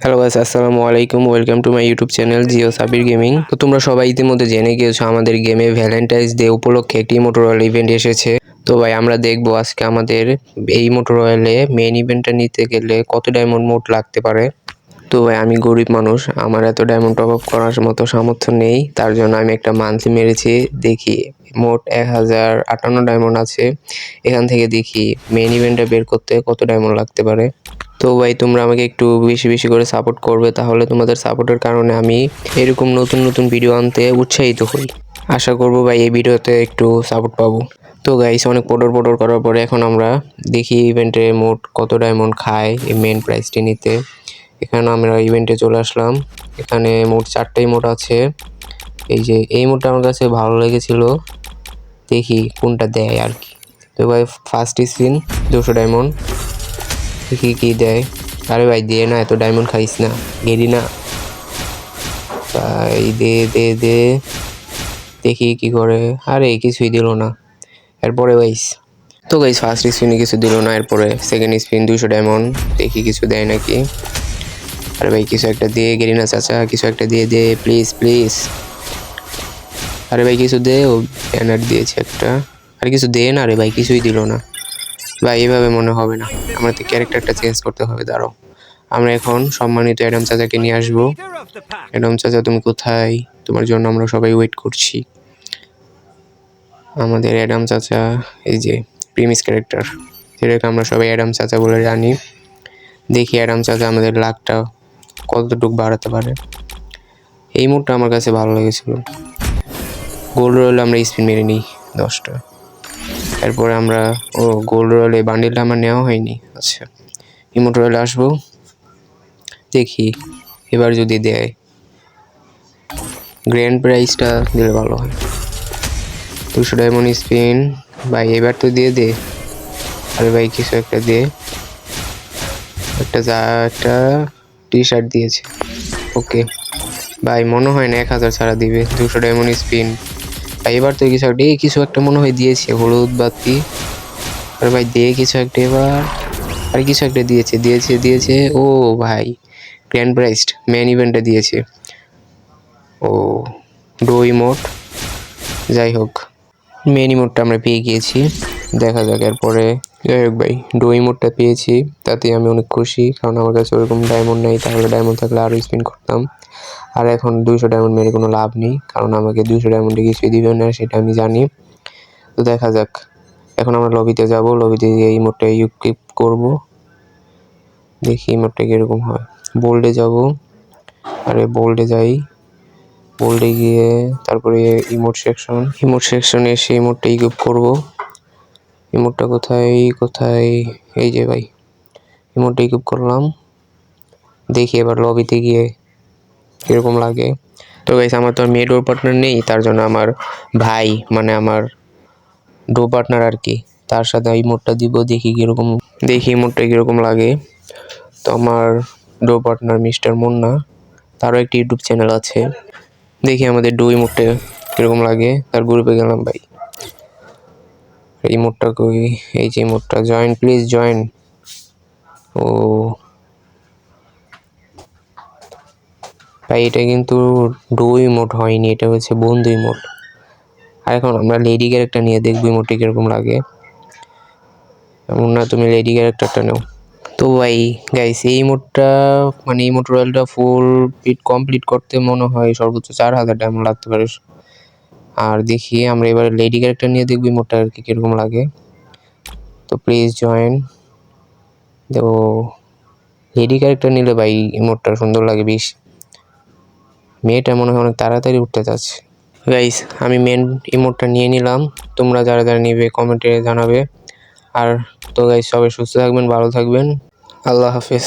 Hello guys আসসালামু আলাইকুম welcome to my YouTube channel Jio Sabir gaming তো তোমরা সবাই ইতিমধ্যে জেনে গিয়েছো, আমাদের গেমে ভ্যালেন্টাইন্স ডে উপলক্ষে একটি মোটরওয়েল ইভেন্ট এসেছে। তো ভাই, আমরা দেখব আজকে আমাদের এই মোটরওয়েলে মেইন ইভেন্টটা নিতে গেলে কত ডায়মন্ড মোট লাগতে পারে। তো ভাই, আমি গরিব মানুষ, আমার এত ডায়মন্ড টপ আপ করার মতো সামর্থ্য নেই। তার জন্য আমি একটা মান্থলি মেরেছি, দেখি মোট এক হাজার আটান্ন ডায়মন্ড আছে। এখান থেকে দেখি মেইন ইভেন্টটা বের করতে কত ডায়মন্ড লাগতে পারে। তো ভাই, তোমরা আমাকে একটু বেশি বেশি করে সাপোর্ট করবে, তাহলে তোমাদের সাপোর্টের কারণে আমি এরকম নতুন নতুন ভিডিও আনতে উৎসাহিত হই। আশা করব ভাই, এই ভিডিওতে একটু সাপোর্ট পাবো। তো গাইস অনেক পোডর পোডর করার পরে এখন আমরা দেখি ইভেন্টে মোট কত ডায়মন্ড খায় এই মেন প্রাইসটি নিতে। এখানে আমরা ইভেন্টে চলে আসলাম। এখানে মোট চারটাই মোট আছে। এই যে, এই মোটটা আমার কাছে ভালো লেগেছিল। দেখি কোনটা দেয় আর কি। তো ভাই ফার্স্ট স্পিন দুশো ডায়মন্ড দেখি কি দেয়? আরে ভাই দিয়ে না, এত ডায়মন্ড খাইস না। গেলি না। ভাই, দে দে দে। দেখি কি করে। আরে, কিছুই দিল না। এরপরে গাইস তো গাইস ফার্স্ট স্পিনে কিছু দিল না, এরপরে সেকেন্ড স্পিন দুশো ডায়মন্ড দেখি কিছু দেয় নাকি। আরে ভাই, কিছু একটা দিয়ে গেলি না চাচা, কিছু একটা দিয়ে দে প্লিজ প্লিজ আরে ভাই, কিছু দে, ও ব্যানার দিয়েছে একটা। আর কিছু দে না রে ভাই, কিছুই দিল না। ভাই এভাবে মনে হবে না। আমাদের ক্যারেক্টারটা চেঞ্জ করতে হবে, দাঁড়াও। আমরা এখন সম্মানিত অ্যাডাম চাচাকে নিয়ে আসব। অ্যাডাম চাচা, তুমি কোথায়? তোমার জন্য আমরা সবাই ওয়েট করছি। আমাদের অ্যাডাম চাচা, এই যে প্রিমিস ক্যারেক্টার, যেটাকে আমরা সবাই অ্যাডাম চাচা বলে জানি। দেখি অ্যাডাম চাচা আমাদের লাকটা কতটুকু বাড়াতে পারে। এই মুডটা আমার কাছে ভালো লেগেছিল। গোল্ড রয়েল আমরা স্পিন মেরে নিই দশটা। এরপরে আমরা, ও গোল্ড রয়েল এই বান্ডিলটা আমার নেওয়া হয়নি। আচ্ছা ইমোট রয়েলে আসব। দেখি, এবার যদি দেয়। গ্র্যান্ড প্রাইসটা দিলে ভালো হয়। দুশো ডায়মন্ড স্পিন ভাই, এবার তো দিয়ে দে। আরে ভাই, কিছু একটা দে। একটা যা, একটা টি শার্ট দিয়েছে। ওকে ভাই, মনে হয় না এক হাজার ছাড়া দিবে। দুশো ডায়মন্ড স্পিন এবার তো কিছু একটা, এই কিছু একটা মনে হয় দিয়েছে, হলুদ বাতি। আরে ভাই দিয়ে কিছু একটা এবার। আর কিছু একটা দিয়েছে দিয়েছে দিয়েছে। ও ভাই গ্র্যান্ড প্রাইসড মেন ইভেন্টটা দিয়েছে। ও ডো ইমোট যাই হোক মেন ইমোটটা আমরা পেয়ে গিয়েছি। দেখা যাক এরপরে। যাই হোক ভাই ডো ইমোটটা পেয়েছি। তাতে আমি অনেক খুশি, কারণ আমার কাছে ওরকম ডায়মন্ড নেই, তাহলে ডায়মন্ড থাকলে আরও স্পিন করতাম। আর এখন দুইশো ডায়মন্ড মেরে কোনো লাভ নেই, কারণ আমাকে দুইশো ডায়মন্ডে কিছুই দিবে না, সেটা আমি জানি। তো দেখা যাক, এখন আমরা লবিতে যাব লবিতে গিয়ে এই মোটটা ইউকিপ করব। দেখি এই মোটটা কীরকম হয়। বোল্ডে যাব, আরে বোল্ডে যাই। বোল্ডে গিয়ে তারপরে ইমোট সেকশন ইমোট সেকশনে এসে ইমোটটা ইকুইপ করব। ইমোটটা কোথায় কোথায়? এই যে ভাই ইমোটটা ইকুইপ করলাম। দেখি এবার লবিতে গিয়ে কীরকম লাগে। তো গাইস আমার তো মেয়ে ডোর পার্টনার নেই, তার জন্য আমার ভাই মানে আমার ডো পার্টনার আর কি, তার সাথে এই মোডটা দিব, দেখি কীরকম, দেখি মোডটা কীরকম লাগে। তো আমার ডো পার্টনার মিস্টার মুন্না, তারও একটি ইউটিউব চ্যানেল আছে। দেখি আমাদের ডো ইমোটটা কীরকম লাগে, তার গ্রুপে গেলাম ভাই। এই মোডটা কই, এই যে মোডটা জয়েন প্লিজ জয়েন ও ভাই, এটা কিন্তু ডো ইমোট হয়নি, এটা হচ্ছে বন্ধু ইমোট আর এখন আমরা লেডি ক্যারেক্টার নিয়ে দেখব ইমোটটা কীরকম লাগে। এমন না তুমি লেডি ক্যারেক্টারটা নাও। তো ভাই গাইস এই মোডটা মানে এই মোট রয়্যালটা ফুল পিট কমপ্লিট করতে মনে হয় সর্বোচ্চ চার হাজার ডায়মন্ড লাগতে পারে। আর দেখি, আমরা এবার লেডি ক্যারেক্টার নিয়ে দেখব মোটটা আর কি কীরকম লাগে। তো প্লিজ জয়েন তো লেডি ক্যারেক্টার নিলে ভাই ইমোটটা সুন্দর লাগে বেশ। মেয়েটা মনে হয় অনেক তাড়াতাড়ি উঠতে চাচ্ছে গাইস আমি মেন ইমোটটা নিয়ে নিলাম। তোমরা যারা যারা নিবে কমেন্টে জানাবে। আর তো গাইস সবাই সুস্থ থাকবেন, ভালো থাকবেন। আল্লাহ হাফেজ।